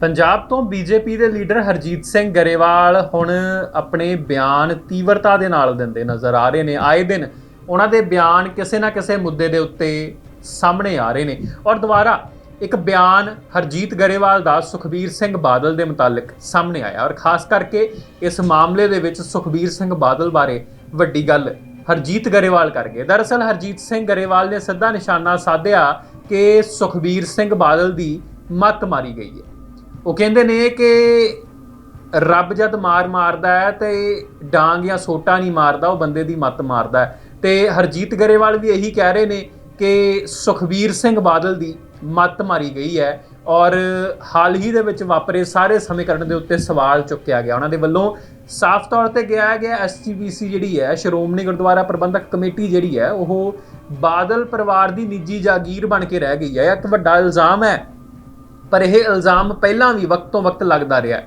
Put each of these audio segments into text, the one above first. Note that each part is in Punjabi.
ਪੰਜਾਬ ਤੋਂ ਬੀਜੇਪੀ ਦੇ ਲੀਡਰ ਹਰਜੀਤ ਸਿੰਘ ਗਰੇਵਾਲ ਹੁਣ ਆਪਣੇ ਬਿਆਨ ਤੀਵਰਤਾ ਦੇ ਨਾਲ ਦਿੰਦੇ ਨਜ਼ਰ ਆ ਰਹੇ ਨੇ। ਆਏ ਦਿਨ ਉਹਨਾਂ ਦੇ ਬਿਆਨ ਕਿਸੇ ਨਾ ਕਿਸੇ ਮੁੱਦੇ ਦੇ ਉੱਤੇ ਸਾਹਮਣੇ ਆ ਰਹੇ ਨੇ। ਔਰ ਦੁਬਾਰਾ ਇੱਕ ਬਿਆਨ ਹਰਜੀਤ ਗਰੇਵਾਲ ਦਾ ਸੁਖਬੀਰ ਸਿੰਘ ਬਾਦਲ ਦੇ ਮੁਤਲਕ ਸਾਹਮਣੇ ਆਇਆ। ਔਰ ਖਾਸ ਕਰਕੇ ਇਸ ਮਾਮਲੇ ਦੇ ਵਿੱਚ ਸੁਖਬੀਰ ਸਿੰਘ ਬਾਦਲ ਬਾਰੇ ਵੱਡੀ ਗੱਲ ਹਰਜੀਤ ਗਰੇਵਾਲ ਕਰ ਗਏ। ਦਰਅਸਲ ਹਰਜੀਤ ਸਿੰਘ ਗਰੇਵਾਲ ਨੇ ਸਿੱਧਾ ਨਿਸ਼ਾਨਾ ਸਾਧਿਆ ਕਿ ਸੁਖਬੀਰ ਸਿੰਘ ਬਾਦਲ ਦੀ ਮੱਤ ਮਾਰੀ ਗਈ ਹੈ। ਉਹ ਕਹਿੰਦੇ ਨੇ ਕਿ ਰੱਬ ਜਦ ਮਾਰ ਮਾਰਦਾ ਹੈ ਤੇ ਡਾਂਗ ਜਾਂ ਸੋਟਾ ਨਹੀਂ ਮਾਰਦਾ, ਉਹ ਬੰਦੇ ਦੀ ਮੱਤ ਮਾਰਦਾ ਹੈ। ਤੇ ਹਰਜੀਤ ਗਰੇਵਾਲ ਵੀ ਇਹੀ ਕਹਿ ਰਹੇ ਨੇ ਕਿ ਸੁਖਬੀਰ ਸਿੰਘ ਬਾਦਲ ਦੀ ਮੱਤ ਮਾਰੀ ਗਈ ਹੈ ਔਰ ਹਾਲ ਹੀ ਦੇ ਵਿੱਚ ਵਾਪਰੇ ਸਾਰੇ ਸਮੀਕਰਨ ਦੇ ਉੱਤੇ ਸਵਾਲ ਚੁੱਕਿਆ ਗਿਆ। ਉਹਨਾਂ ਦੇ ਵੱਲੋਂ ਸਾਫ਼ ਤੌਰ ਤੇ ਗਿਆ ਗਿਆ ਐਸਜੀਪੀਸੀ ਜਿਹੜੀ ਹੈ, ਸ਼੍ਰੋਮਣੀ ਗੁਰਦੁਆਰਾ ਪ੍ਰਬੰਧਕ ਕਮੇਟੀ ਜਿਹੜੀ ਹੈ, ਉਹ ਬਾਦਲ ਪਰਿਵਾਰ ਦੀ ਨਿੱਜੀ ਜਾਗੀਰ ਬਣ ਕੇ ਰਹਿ ਗਈ ਹੈ। ਇੱਕ ਵੱਡਾ ਇਲਜ਼ਾਮ ਹੈ ਪਰ ਇਹ ਇਲਜ਼ਾਮ ਪਹਿਲਾਂ ਵੀ ਵਕਤ ਤੋਂ ਵਕਤ ਲੱਗਦਾ ਰਿਹਾ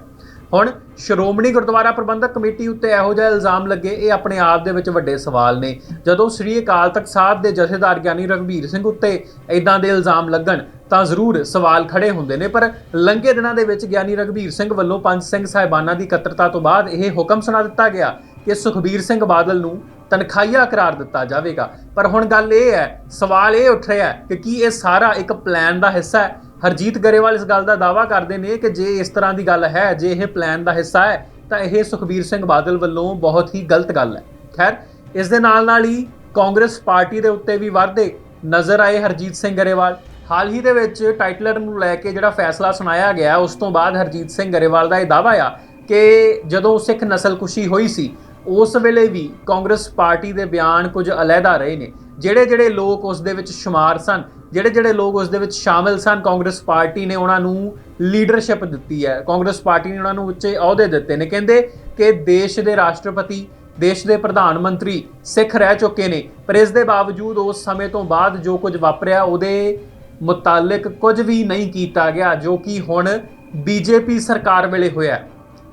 ਹੁਣ ਸ਼੍ਰੋਮਣੀ ਗੁਰਦੁਆਰਾ ਪ੍ਰਬੰਧਕ ਕਮੇਟੀ ਉੱਤੇ ਇਹੋ ਜਿਹਾ ਇਲਜ਼ਾਮ ਲੱਗੇ, ਇਹ ਆਪਣੇ ਆਪ ਦੇ ਵਿੱਚ ਵੱਡੇ ਸਵਾਲ ਨੇ। ਜਦੋਂ ਸ੍ਰੀ ਅਕਾਲ ਤਖਤ ਸਾਹਿਬ ਦੇ ਜਥੇਦਾਰ ਗਿਆਨੀ ਰਘਬੀਰ ਸਿੰਘ ਉੱਤੇ ਇਦਾਂ ਦੇ ਇਲਜ਼ਾਮ ਲੱਗਣ, ਤਾਂ ਜ਼ਰੂਰ ਸਵਾਲ ਖੜੇ ਹੁੰਦੇ ਨੇ। ਪਰ ਲੰਘੇ ਦਿਨਾਂ ਦੇ ਵਿੱਚ ਗਿਆਨੀ ਰਘਬੀਰ ਸਿੰਘ ਵੱਲੋਂ ਪੰਜ ਸਿੰਘ ਸਾਹਿਬਾਨਾਂ ਦੀ ਇਕੱਤਰਤਾ ਤੋਂ ਬਾਅਦ ਇਹ ਹੁਕਮ ਸੁਣਾ ਦਿੱਤਾ ਗਿਆ ਕਿ ਸੁਖਬੀਰ ਸਿੰਘ ਬਾਦਲ ਨੂੰ ਤਨਖਾਹੀਆ ਕਰਾਰ ਦਿੱਤਾ ਜਾਵੇਗਾ। ਪਰ ਹੁਣ ਗੱਲ ਇਹ ਹੈ, ਸਵਾਲ ਇਹ ਉੱਠ ਰਿਹਾ ਹੈ ਕਿ ਕੀ ਇਹ ਸਾਰਾ ਇੱਕ ਪਲਾਨ ਦਾ ਹਿੱਸਾ ਹੈ? ਹਰਜੀਤ ਗਰੇਵਾਲ ਇਸ ਗੱਲ ਦਾ ਦਾਅਵਾ ਕਰਦੇ ਨੇ ਕਿ ਜੇ ਇਸ ਤਰ੍ਹਾਂ ਦੀ ਗੱਲ ਹੈ, ਜੇ ਇਹ ਪਲਾਨ ਦਾ ਹਿੱਸਾ ਹੈ, ਤਾਂ ਇਹ ਸੁਖਬੀਰ ਸਿੰਘ ਬਾਦਲ ਵੱਲੋਂ ਬਹੁਤ ਹੀ ਗਲਤ ਗੱਲ ਹੈ। ਖੈਰ, ਇਸ ਦੇ ਨਾਲ ਨਾਲ ਹੀ ਕਾਂਗਰਸ ਪਾਰਟੀ ਦੇ ਉੱਤੇ ਵੀ ਵਾਧੇ ਨਜ਼ਰ ਆਏ ਹਰਜੀਤ ਸਿੰਘ ਗਰੇਵਾਲ। ਹਾਲ ਹੀ ਦੇ ਵਿੱਚ ਟਾਈਟਲਰ ਨੂੰ ਲੈ ਕੇ ਜਿਹੜਾ ਫੈਸਲਾ ਸੁਣਾਇਆ ਗਿਆ, ਉਸ ਤੋਂ ਬਾਅਦ ਹਰਜੀਤ ਸਿੰਘ ਗਰੇਵਾਲ ਦਾ ਇਹ ਦਾਅਵਾ ਆ ਕਿ ਜਦੋਂ ਸਿੱਖ ਨਸਲਕੁਸ਼ੀ ਹੋਈ ਸੀ, ਉਸ ਵੇਲੇ ਵੀ ਕਾਂਗਰਸ ਪਾਰਟੀ ਦੇ ਬਿਆਨ ਕੁਝ ਅਲੱਗਾ ਰਹੇ ਨੇ। ਜਿਹੜੇ ਜਿਹੜੇ ਲੋਕ ਉਸ ਦੇ ਵਿੱਚ ਸ਼ੁਮਾਰ ਸਨ ਜਿਹੜੇ ਜਿਹੜੇ ਲੋਕ ਉਸ ਦੇ ਵਿੱਚ ਸ਼ਾਮਿਲ ਸਨ, ਕਾਂਗਰਸ ਪਾਰਟੀ ਨੇ ਉਹਨਾਂ ਨੂੰ ਲੀਡਰਸ਼ਿਪ ਦਿੱਤੀ ਹੈ। ਕਾਂਗਰਸ ਪਾਰਟੀ ਨੇ ਉਹਨਾਂ ਨੂੰ ਉੱਚੇ ਅਹੁਦੇ ਦਿੱਤੇ ਨੇ। ਕਹਿੰਦੇ ਕਿ ਦੇਸ਼ ਦੇ ਰਾਸ਼ਟਰਪਤੀ, ਦੇਸ਼ ਦੇ ਪ੍ਰਧਾਨ ਮੰਤਰੀ ਸਿੱਖ ਰਹਿ ਚੁੱਕੇ ਨੇ, ਪਰ ਇਸ ਦੇ ਬਾਵਜੂਦ ਉਸ ਸਮੇਂ ਤੋਂ ਬਾਅਦ ਜੋ ਕੁਝ ਵਾਪਰਿਆ, ਉਹਦੇ ਮੁਤਾਲਿਕ ਕੁਝ ਵੀ ਨਹੀਂ ਕੀਤਾ ਗਿਆ, ਜੋ ਕਿ ਹੁਣ ਬੀਜੇਪੀ ਸਰਕਾਰ ਵੇਲੇ ਹੋਇਆ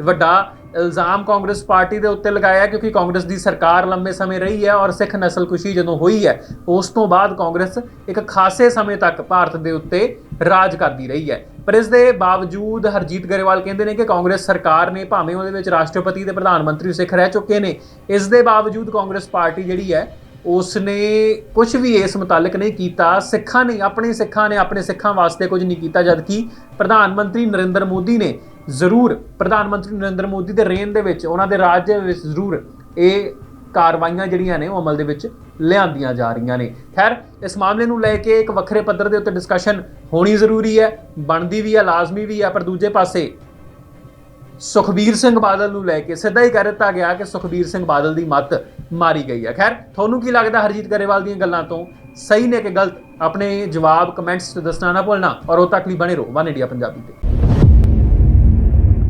ਵੱਡਾ ਇਲਜ਼ਾਮ ਕਾਂਗਰਸ ਪਾਰਟੀ ਦੇ ਉੱਤੇ ਲਗਾਇਆ ਕਿਉਂਕਿ ਕਾਂਗਰਸ ਦੀ ਸਰਕਾਰ ਲੰਬੇ ਸਮੇਂ ਰਹੀ ਹੈ ਔਰ ਸਿੱਖ ਨਸਲਕੁਸ਼ੀ ਜਦੋਂ ਹੋਈ ਹੈ, ਉਸ ਤੋਂ ਬਾਅਦ ਕਾਂਗਰਸ ਇੱਕ ਖਾਸੇ ਸਮੇਂ ਤੱਕ ਭਾਰਤ ਦੇ ਉੱਤੇ ਰਾਜ ਕਰਦੀ ਰਹੀ ਹੈ। ਪਰ ਇਸ ਦੇ ਬਾਵਜੂਦ ਹਰਜੀਤ ਗਰੇਵਾਲ ਕਹਿੰਦੇ ਨੇ ਕਿ ਕਾਂਗਰਸ ਸਰਕਾਰ ਨੇ ਭਾਵੇਂ ਉਹਦੇ ਵਿੱਚ ਰਾਸ਼ਟਰਪਤੀ ਤੇ ਪ੍ਰਧਾਨ ਮੰਤਰੀ ਸਿੱਖ ਰਹਿ ਚੁੱਕੇ ਨੇ, ਇਸ ਦੇ ਬਾਵਜੂਦ ਕਾਂਗਰਸ ਪਾਰਟੀ ਜਿਹੜੀ ਹੈ ਉਸ ਨੇ ਕੁਝ ਵੀ ਇਸ ਮੁਤਾਲਕ ਨਹੀਂ ਕੀਤਾ, ਸਿੱਖਾਂ ਨੇ, ਆਪਣੇ ਸਿੱਖਾਂ ਨੇ ਆਪਣੇ ਸਿੱਖਾਂ ਵਾਸਤੇ ਕੁਝ ਨਹੀਂ ਕੀਤਾ, ਜਦਕਿ ਪ੍ਰਧਾਨ ਮੰਤਰੀ ਨਰਿੰਦਰ ਮੋਦੀ ਨੇ ਜ਼ਰੂਰ ਪ੍ਰਧਾਨ ਮੰਤਰੀ ਨਰਿੰਦਰ ਮੋਦੀ ਦੇ ਰੇਨ ਦੇ ਵਿੱਚ, ਉਹਨਾਂ ਦੇ ਰਾਜ ਦੇ ਵਿੱਚ ਜ਼ਰੂਰ ਇਹ ਕਾਰਵਾਈਆਂ ਜਿਹੜੀਆਂ ਨੇ ਉਹ ਅਮਲ ਦੇ ਵਿੱਚ ਲਿਆਂਦੀਆਂ ਜਾ ਰਹੀਆਂ ਨੇ। ਖੈਰ, ਇਸ ਮਾਮਲੇ ਨੂੰ ਲੈ ਕੇ ਇੱਕ ਵੱਖਰੇ ਪੱਧਰ ਦੇ ਉੱਤੇ ਡਿਸਕਸ਼ਨ ਹੋਣੀ ਜ਼ਰੂਰੀ ਹੈ, ਬਣਦੀ ਵੀ ਹੈ, ਲਾਜ਼ਮੀ ਵੀ ਹੈ, ਪਰ ਦੂਜੇ ਪਾਸੇ ਸੁਖਬੀਰ ਸਿੰਘ ਬਾਦਲ ਨੂੰ ਲੈ ਕੇ ਸਿੱਧਾ ਹੀ ਕਹਿ ਦਿੱਤਾ ਗਿਆ ਕਿ ਸੁਖਬੀਰ ਸਿੰਘ ਬਾਦਲ ਦੀ ਮੱਤ ਮਾਰੀ ਗਈ ਹੈ। ਖੈਰ, ਤੁਹਾਨੂੰ ਕੀ ਲੱਗਦਾ ਹਰਜੀਤ ਗਰੇਵਾਲ ਦੀਆਂ ਗੱਲਾਂ ਤੋਂ? ਸਹੀ ਨੇ ਕਿ ਗਲਤ? ਆਪਣੇ ਜਵਾਬ ਕਮੈਂਟਸ 'ਚ ਦੱਸਣਾ ਨਾ ਭੁੱਲਣਾ ਔਰ ਉਹ ਤੱਕ ਲਈ ਬਣੇ ਰਹੋ। ਵਨ ਇੰਡੀਆ ਪੰਜਾਬੀ ਤੇ।